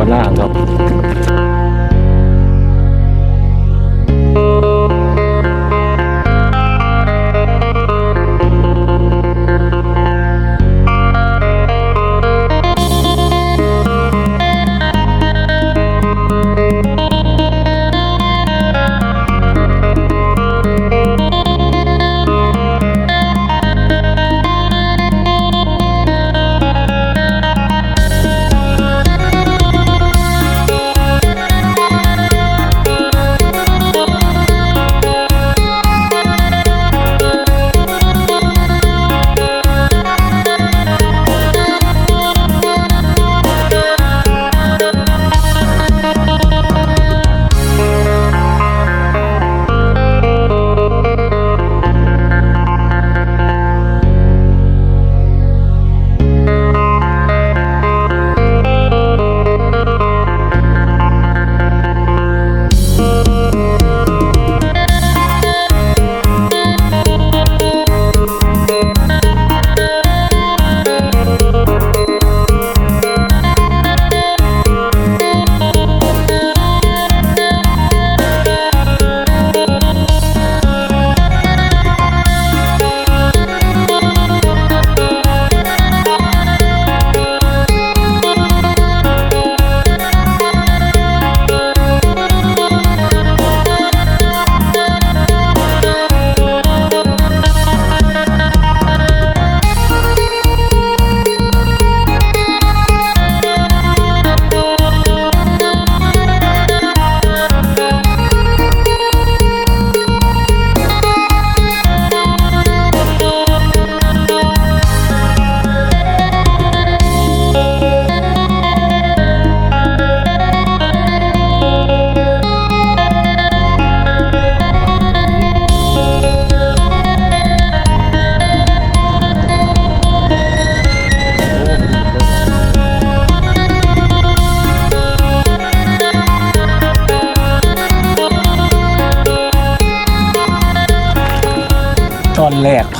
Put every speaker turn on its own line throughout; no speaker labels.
ปลาล่างครับ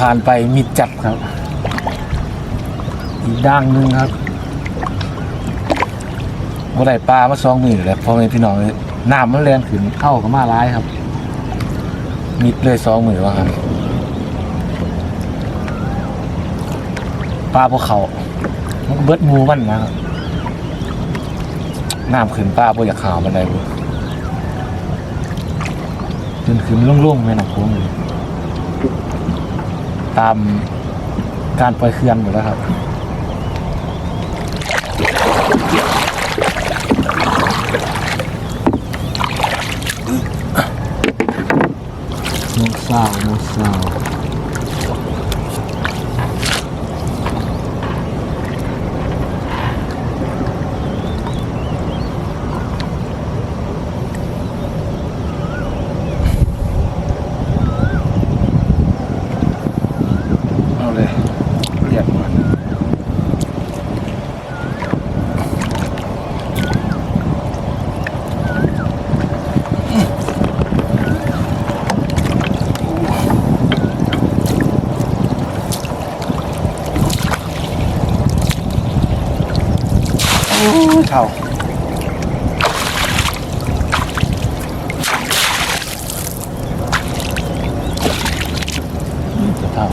ผ่านไปมิดจับครับ อีกด่างหนึ่งครับบ่ได้ปลามาสองมือแล้วพ่อแม่พี่น้องน้ำมันแรงขึ้นเข้ากับมาร้ายครับ มิดเลยสองมือว่าครับปลาพวกเขาเบิดมูมันนะครับน้ำขึ้นปลาพวกอยากขาวมันได้บุ้นขึ้นลุ่งๆแม่น้ำโขงเลย ตามการปล่อยเคลื่อนอยู่แล้วครับโมซาวโมซาวเอาเลยเรียกมาโอ้ย เท่าเท่า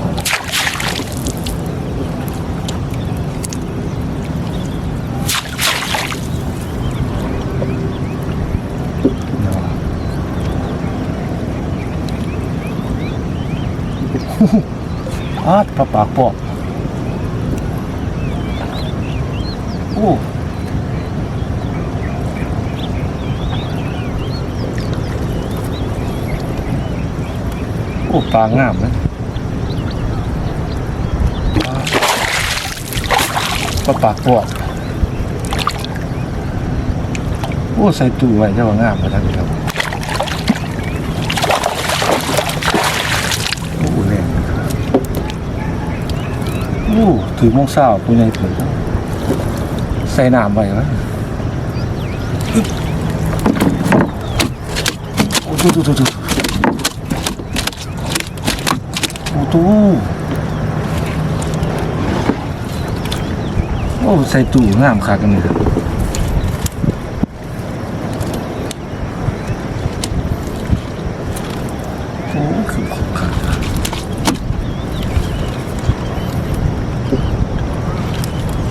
อาดปลาปากปอกโอ้โอ้ ปลางามนะปลาปากปอกโอ้ใส่ตู้ไว้เจ้าว่างามมาทั้งครับโอ้แรงโอ้ถือมงเศร้าปุ้ยในถือใส่น้ำไปวะอึ๊บโอ้ตู้ตู้ตู้ตู้ ปูตู้โอ้ใส่ตู้งามคักกันเลยครับโอ้คือของคัก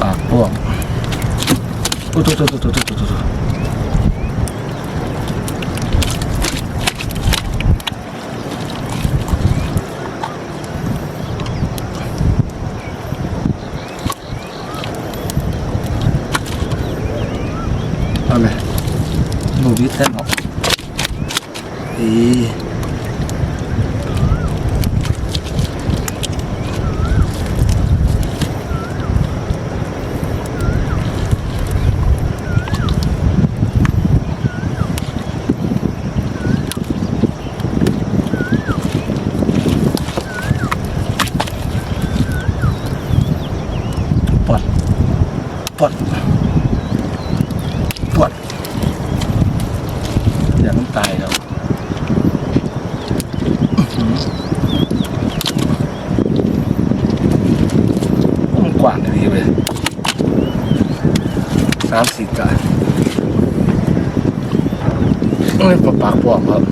ปากพวกโอ้ตุ๊ตุ๊ตุ๊ตุ๊ตุ๊ตุ๊ Este hacemos. Y... Por. Por. จากน้ำตายเรามันกว้างดีเลยสามสี่ตัยไม่ปะปากปลอมครับ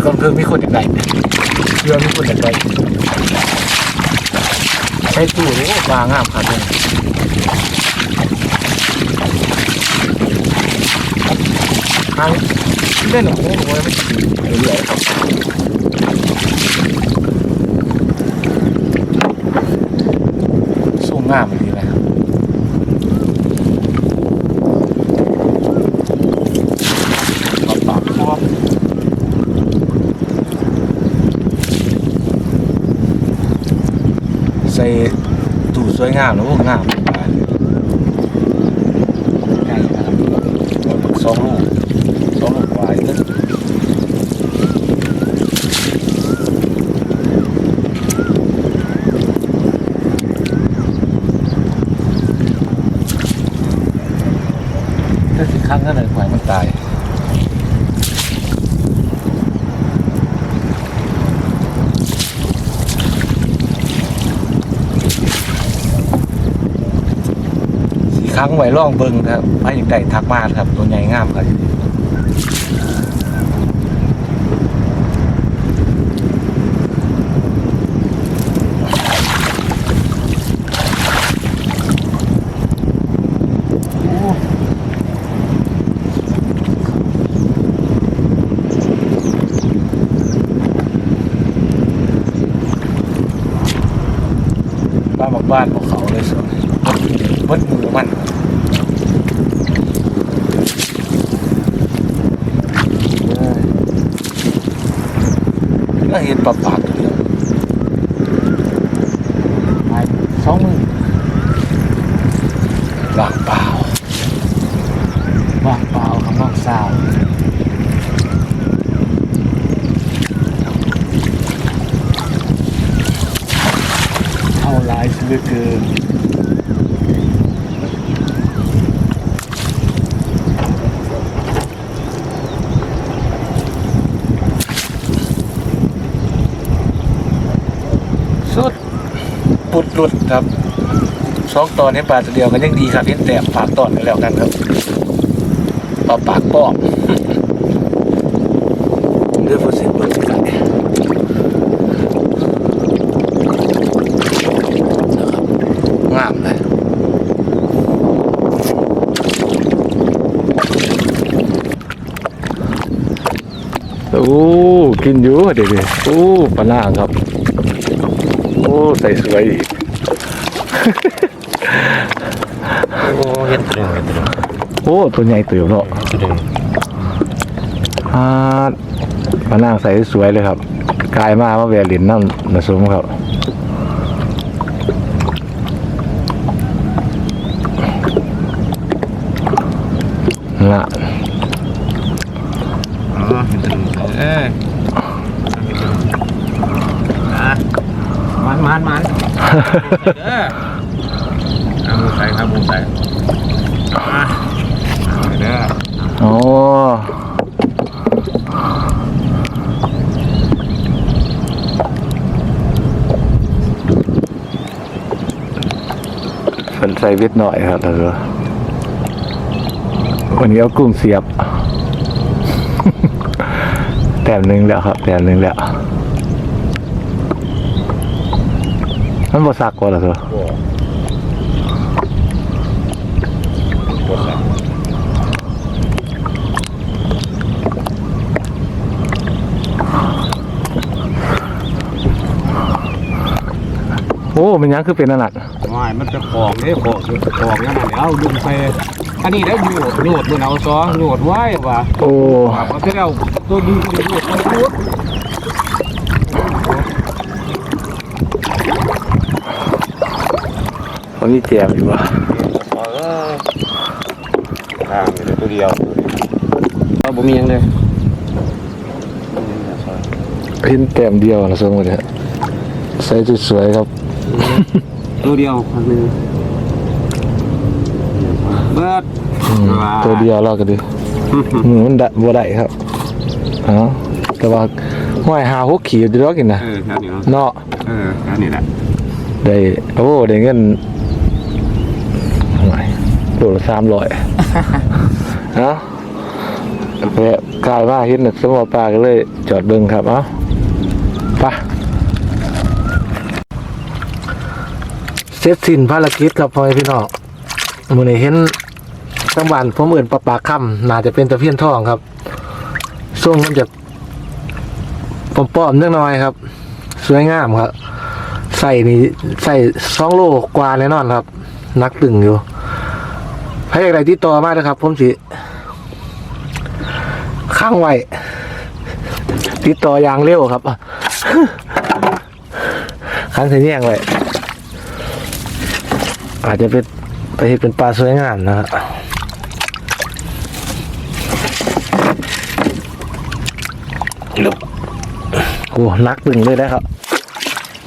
ใส่น้ำไปก่อนเพื่อมีคนอย่ากได้เพื่อมีคนอย่ากได้ใช้ตู้นี่ปลางามครับเนี่ยทางเล่นของผมว่าไม่ถึงเรื่อยครับสู้งามดีนะครับ ปากปากชอบใส่ตู้ สวยงามแล้วพวกงามใหญ่นะครับสองลูกสองลูกวายนะถ้าสิครั้งก็เลยปล่อยมันตาย สี ครั้งไว้ล่องเบิงครับพระยังได้ทักมาครับ ตัวใหญ่งามครับบ้านบอกบ้านของเขาเลยสิเบิดมือมัน เห็นปลาปากเดียวไปสองมือว่างเปล่าว่างเปล่าคำว่างเศร้าเอาหลายเหลือเกิน สุด ปุดหลุดครับสองตอนให้ปลาตัวเดียวกันยังดีครับเห็นแต่ปากตอนกันแล้วกันครับปลาปากป้องเรือฟอสซิลเบิร์ดกันนะครับงามเลยโอ้กินอยู่เด็กๆโอ้ปลาล่างครับ โอ้ใส่สวยอีก
โอ้ เห็นตัวหนึงเห็นตัวหนึง
โอ้ตัวใหญ่เติบเนาะ
ตัวหนึง
อ่ามานั่งใส่สวยเลยครับกลายมาว่าเวลินน้ำนะสมครับน่ะ
อ๋อเห็นตัวหนึงเอ้ยอะมันมันมัน มือใส่ครับมือใส่อะเอาเด้อ
โอ้เป็นใส่วิทย์หน่อยครับเออวันนี้เอากุ้งเสียบ แต้มหนึ่งแล้วครับ แต้มหนึ่งแล้ว มันบ่ซักกว่าเหรอเถอะ
โอ้ปวดสัก
โอ้มันยังคือเป็นอันนั้น
ไม่มันจะกองเนี่ยกองกองนั่นน่ะแล้วดึงไปอันนี้ได้อยู่โยดบนเอาซอโยดไว้ว่ะ
โอ้
เพราะที่เราตัวดึงตัวโยดมันพูด
เขามีแจมอยู่วะ
เออทางอยู่ตัว เดียวเราบ่มีหยังเลย
เห็นแต้มเดียวนะสมมติฮะใส่สวยๆครับ
ตัวเดียวพันหนึ่งเบิด
อืมตัวเดียวเราก็ดีอืมมันได้บ่ได้ครับอ๋อแต่ว่าห้อยหาหกขีดอยู่แล้วกินนะ
เออแค่นี้เนาะ
เนาะ
เออแค่นี้แหละ
ได้โอ้ได้เงินหน่อยโลละสามร้อย เนาะแวะกลายมาเห็นน่ะสมอปลาก็เลยจอดเบิ่งครับ เอ้าไปเสร็จสิ้นภารกิจครับพ่อพี่น้องมื้อนี้เห็นจังหวัดผมเอื่นปลาปลาค่ำน่าจะเป็นตะเพียนทองครับช่งมันจะป้อมๆเล็กน้อยครับ สวยงามครับ ใส่นี่ใส่สองโลกว่าแน่นอนครับ นักตึงอยู่ ให้อะไรที่ต่อมานะครับ ผมสิข้างไว้ติดต่ออย่างเร็วครับข้างเสียแย่งไว้อาจจะเป็นไปเฮ็ดเป็นปลาสวยงามนะครับลุกโอ้นักตึงเลยนะครับ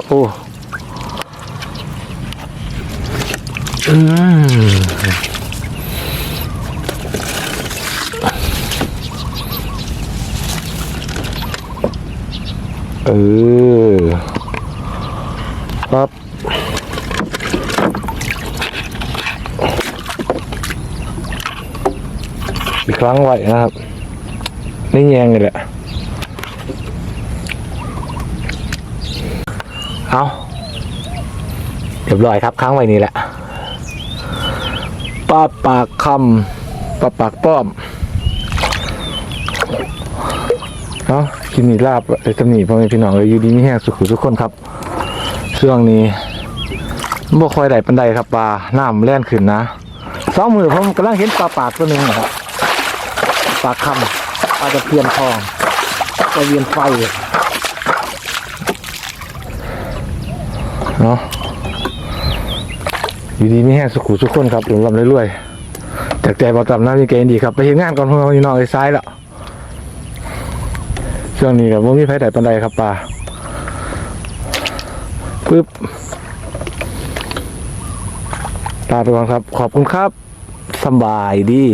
โอ้ อืม เออครับอีกครั้งไว้นะครับไม่แยงเลยแหละ เอาเรียบร้อยครับค้างไว้นี่แหละปลาปากคำปลาปากป้อม เอากินนี่ลาบไอ้ตำหนิพ่อแม่พี่น้องเลยอยู่ดีมีแห้งสุขุทุกคนครับช่วงนี้บ่ค่อยได้ปันใดครับปลาน้ำแล่นขึ้นนะสองมือผมกำลังเห็นปลาปากตัวหนึ่งนะครับปลาคำปลาตะเพียนทองตะเวียนไฟเนาะอยู่ดีไม่แห้งสุขุสุขคนครับหลุมลำเรื่อยๆจากใจบอตับน้ำมีเกณฑ์ดีครับ ไปเห็นงานก่อนพวกเราอยู่นอกไอ้ซ้ายแล้ว ช่วงนี้กับว่ามีไฟไดปันไดครับป่าปึ๊บลาไปก่อนครับ ขอบคุณครับสบายดี